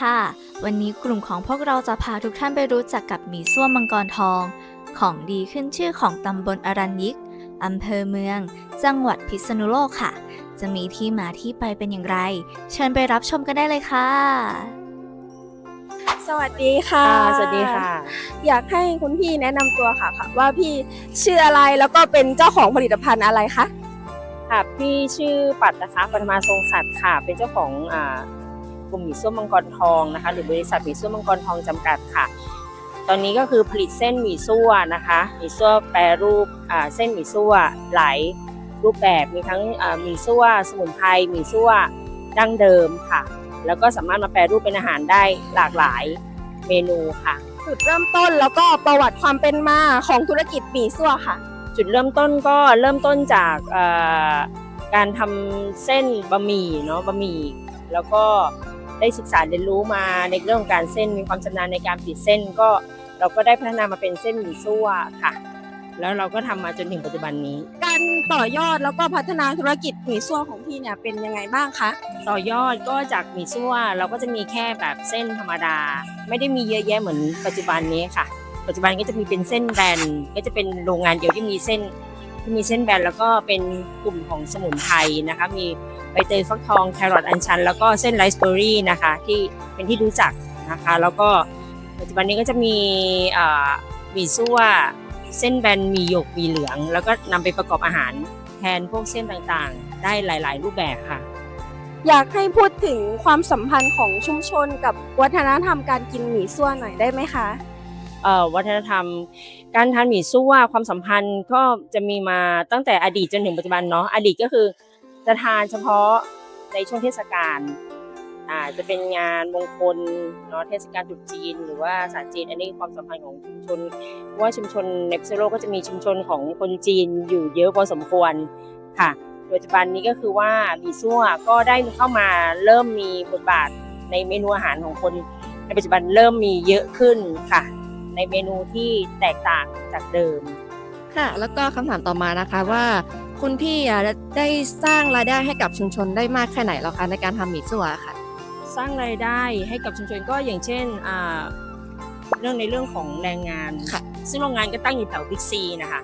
ค่ะ วันนี้กลุ่มของพวกเราจะพาทุกท่านไปรู้จักกับหมี่ซั่วมังกรทอง ของดีขึ้นชื่อของตำบลอรัญยิกอำเภอเมือง จังหวัดพิษณุโลกค่ะ จะมีที่มาที่ไปเป็นอย่างไร เชิญไปรับชมกันได้เลยค่ะ สวัสดีค่ะค่ะสวัสดีค่ะ อยากให้คุณพี่แนะนำตัวค่ะค่ะ ว่าพี่ชื่ออะไรแล้วก็เป็นเจ้าของผลิตภัณฑ์อะไรคะ ค่ะ พี่ชื่อปัตนะคะปัทมาทรงศักดิ์ค่ะ เป็นเจ้าของอ่า กลุ่มหมี่ส้วมังกรทองนะคะ หรือบริษัทหมี่ส้วมังกรทองจำกัดค่ะ ตอนนี้ก็คือผลิตเส้นหมี่ซั่วนะคะหมี่ซั่วแปรรูปอ่าเส้นหมี่ซั่วหลายรูปแบบมีทั้งอ่าหมี่ซั่วสมุนไพรหมี่ซั่วดั้งเดิมค่ะ แล้วก็สามารถมาแปรรูปเป็นอาหารได้หลากหลายเมนูค่ะ จุดเริ่มต้นแล้วก็ประวัติความเป็นมาของธุรกิจหมี่ซั่วค่ะ จุดเริ่มต้นก็เริ่มต้นจากเอ่อการทำเส้นบะหมี่เนาะบะหมี่แล้วก็ ได้ศึกษาเรียนรู้มาในเรื่องของการเส้นมีความชำนาญในการผลิตเส้นก็เราก็ได้พัฒนามาเป็นเส้นหมี่ซั่วค่ะ แล้วเราก็ทำมาจนถึงปัจจุบันนี้ การต่อยอดแล้วก็พัฒนาธุรกิจหมี่ซั่วของพี่เนี่ยเป็นยังไงบ้างคะต่อยอดก็จากหมี่ซั่วเราก็จะมีแค่แบบเส้นธรรมดา ไม่ได้มีเยอะแยะเหมือนปัจจุบันนี้ค่ะ ปัจจุบันก็จะมีเป็นเส้นแบนก็จะเป็นโรงงานเดียวที่มีเส้น ที่มีเส้นแบนแล้วก็เป็นกลุ่มของสมุนไพรนะคะ มีใบเตยฟักทองแครอทอัญชัน แล้วก็เส้นไรซ์เบอร์รี่นะคะ ที่เป็นที่รู้จักนะคะ แล้วก็ปัจจุบันนี้ก็จะมีหมี่ซั่วเส้นแบนมีหยกมีเหลือง แล้วก็นำไปประกอบอาหารแทนพวกเส้นต่างๆ ได้หลาย ๆ รูปแบบค่ะ อยากให้พูดถึงความสัมพันธ์ของชุมชนกับวัฒนธรรมการกินหมี่ซั่วหน่อยได้ไหมคะ วัฒนธรรม การทานหมี่ซั่วความสัมพันธ์ก็จะมีมาตั้งแต่อดีตจนถึงปัจจุบันเนาะอดีตก็คือจะทานเฉพาะในช่วงเทศกาลอาจะเป็นงานมงคลเนาะเทศกาลตรุษจีน หรือว่าศาสตร์จีน อันนี้ความสัมพันธ์ของชุมชนเพราะว่าชุมชนในพิษณุโลกก็จะมีชุมชนของคนจีนอยู่เยอะพอสมควรค่ะปัจจุบันนี้ก็คือว่าหมี่ซั่วก็ได้เข้ามาเริ่มมีบทบาทในเมนูอาหารของคน ในปัจจุบันเริ่มมีเยอะขึ้นค่ะ ในเมนูที่แตกต่างจากเดิม ค่ะ แล้วก็คำถามต่อมานะคะว่า คุณพี่อะได้สร้างรายได้ให้กับชุมชนได้มากแค่ไหนแล้วคะในการทำหมี่ซั่วค่ะ สร้างรายได้ให้กับชุมชนก็อย่างเช่นอ่าเรื่องในเรื่องของแรงงาน ค่ะ ซึ่งโรงงานก็ตั้งอยู่แถวบิ๊กซีนะคะ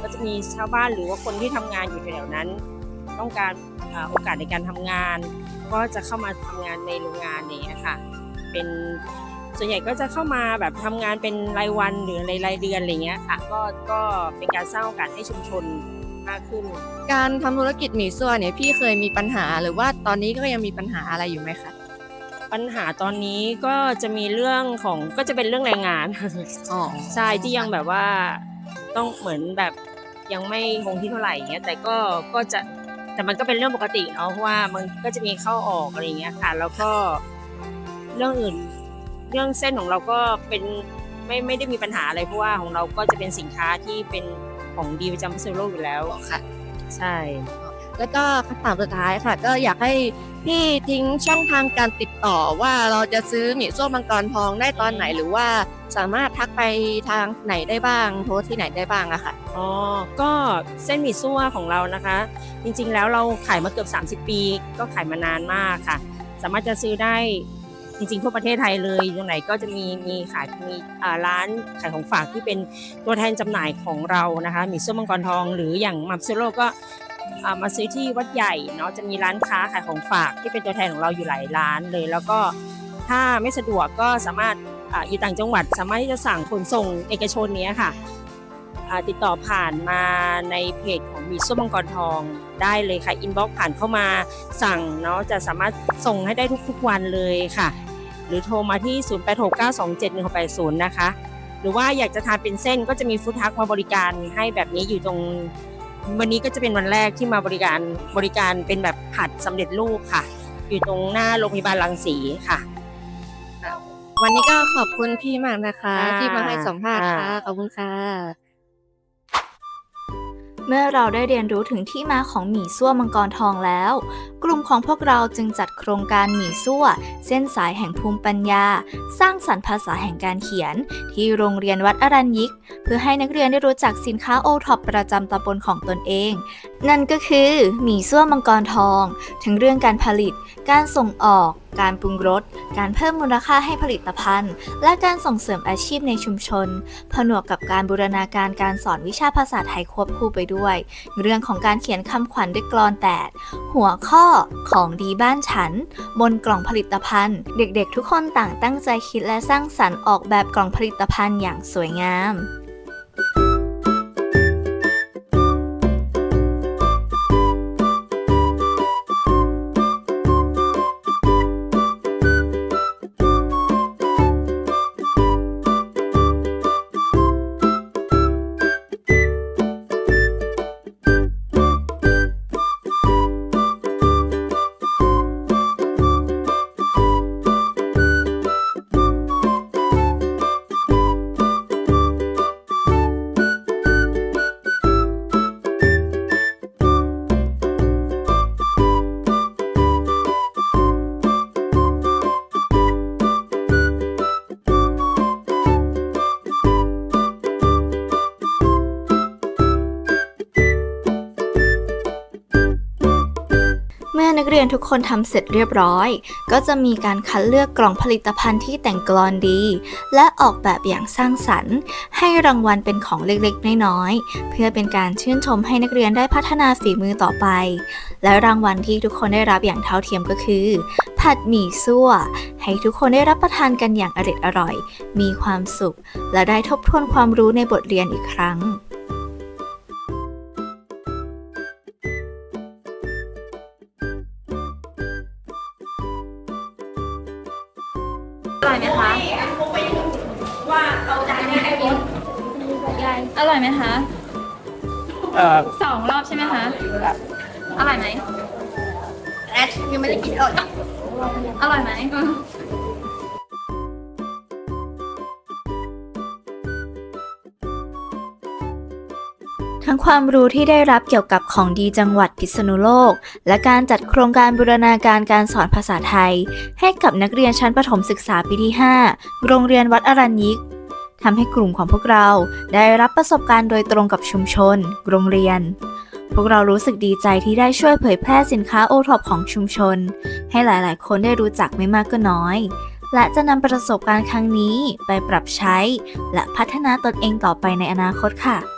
ก็จะมีชาวบ้านหรือว่าคนที่ทำงานอยู่แถวๆนั้น ต้องการอ่าโอกาสในการทำงาน ก็จะเข้ามาทำงานในโรงงานอย่างเนี้ยค่ะ เป็น ส่วนใหญ่ก็จะเข้ามาแบบทำงานเป็นรายวันหรือรายรายเดือนอะไรเงี้ยค่ะก็ก็เป็นการสร้างโอกาสให้ชุมชนมากขึ้น การทำธุรกิจหมี่ซั่วเนี่ยพี่เคยมีปัญหาหรือว่าตอนนี้ก็ยังมีปัญหาอะไรอยู่ไหมคะปัญหาตอนนี้ก็จะมีเรื่องของก็จะเป็นเรื่องแรงงานอ๋อใช่ที่ยังแบบว่าต้องเหมือนแบบยังไม่คงที่เท่าไหร่อย่างเงี้ยแต่ก็ก็จะแต่มันก็เป็นเรื่องปกติเนาะเพราะว่ามันก็จะมีเข้าออกอะไรอย่างเงี้ยค่ะ แล้วก็เรื่องอื่น เรื่องเส้นของเราก็เป็นไม่ไม่ได้มีปัญหาอะไรเพราะว่าของเราก็จะเป็นสินค้าที่เป็นของดีประจำพิษณุโลกอยู่แล้วค่ะ ใช่ แล้วก็คำถามสุดท้ายค่ะ ก็อยากให้พี่ทิ้งช่องทางการติดต่อว่าเราจะซื้อหมี่ซั่วมังกรทองได้ตอนไหนหรือว่าสามารถทักไปทางไหนได้บ้าง โทรที่ไหนได้บ้างอะค่ะอ๋อก็เส้นหมี่ซั่วของเรานะคะ จริงๆแล้วเราขายมาเกือบ 30 ปี ก็ขายมานานมากค่ะ สามารถจะซื้อได้ จริงๆทั่วประเทศไทยเลยตรงไหนก็จะมีมีขายมีร้านขายของฝากที่เป็นตัวแทนจำหน่ายของเรานะคะมี่ซั่วมังกรทอง หรืออย่างมัมซิโลก็มาซื้อที่วัดใหญ่เนาะจะมีร้านค้าขายของฝากที่เป็นตัวแทนของเราอยู่หลายร้านเลย แล้วก็ถ้าไม่สะดวกก็สามารถออยู่ต่างจังหวัด สามารถที่จะสั่งขนส่งเอกชนนี้ค่ะติดต่อผ่านมาในเพจของมีส้วมังกรทองได้เลยค่ะ อินบ็อกผ่านเข้ามาสั่งเนาะจะสามารถส่งให้ได้ทุกๆวันเลยค่ะ หรือโทรมาที่ 0869271680 นะคะ หรือว่าอยากจะทานเป็นเส้นก็จะมีฟู้ดทักมาบริการให้แบบนี้อยู่ตรงวันนี้ก็จะเป็นวันแรกที่มาบริการบริการเป็นแบบผัดสำเร็จรูปค่ะ อยู่ตรงหน้าโรงพยาบาลรังสีค่ะ วันนี้ก็ขอบคุณพี่มากนะคะค่ะที่มาให้สัมภาษณ์ค่ะค่ะขอบคุณค่ะ เมื่อเราได้เรียนรู้ถึงที่มาของหมี่ซั่วมังกรทองแล้ว กลุ่มของพวกเราจึงจัดโครงการหมี่ซั่ว เส้นสายแห่งภูมิปัญญา สร้างสรรค์ภาษาแห่งการเขียน ที่โรงเรียนวัดอรัญยิก เพื่อให้นักเรียนได้รู้จักสินค้าโอท็อปประจำตำบลของตนเอง นั่นก็คือหมี่ซั่วมังกรทอง ทั้งเรื่องการผลิต การส่งออก การปรุงรส การเพิ่มมูลค่าให้ผลิตภัณฑ์ และการส่งเสริมอาชีพในชุมชน ผนวกกับการบูรณาการการสอนวิชาภาษาไทยควบคู่ไปด้วยเรื่องของการเขียนคำขวัญด้วยกรอนแตดหัวข้อของดีบ้านฉัน บนกล่องผลิตภัณฑ์ เด็กๆ ทุกคนต่างตั้งใจคิดและสร้างสรรค์ออกแบบกล่องผลิตภัณฑ์อย่างสวยงามเมื่ รียนทุกคนทำเสร็จเรียบร้อย ก็จะมีการคัดเลือกกล่องผลิตภัณฑ์ที่แต่งกลอนดี และออกแบบอย่างสร้างสรรค์ ให้รางวัลเป็นของเล็กๆ น้อยๆ เพื่อเป็นการชื่นชมให้นักเรียนได้พัฒนาฝีมือต่อไป และรางวัลที่ทุกคนได้รับอย่างเท่าเทียมก็คือ ผัดหมี่ซั่ว ให้ทุกคนได้รับประทานกันอย่างอร็ดอร่อย มีความสุข และได้ทบทวนความรู้ในบทเรียนอีกครั้ง อร่อยไหมคะอร่อยไหมคะ เอ่อสองรอบใช่ไหมคะ อร่อยไหม แอชยังไม่ได้กินอร่อยอร่อยไหม ทั้งความรู้ที่ได้รับเกี่ยวกับของดีจังหวัดพิษณุโลก และการจัดโครงการบูรณาการการสอนภาษาไทย ให้กับนักเรียนชั้นประถมศึกษาปีที่ 5 โรงเรียนวัดอรัญยิกทำให้กลุ่มของพวกเราได้รับประสบการณ์โดยตรงกับชุมชน โรงเรียน พวกเรารู้สึกดีใจที่ได้ช่วยเผยแพร่สินค้าโอท็อปของชุมชน ให้หลาย ๆ คนได้รู้จักไม่มากก็น้อย และจะนำประสบการณ์ครั้งนี้ไปปรับใช้ และพัฒนาตนเองต่อไปในอนาคตค่ะ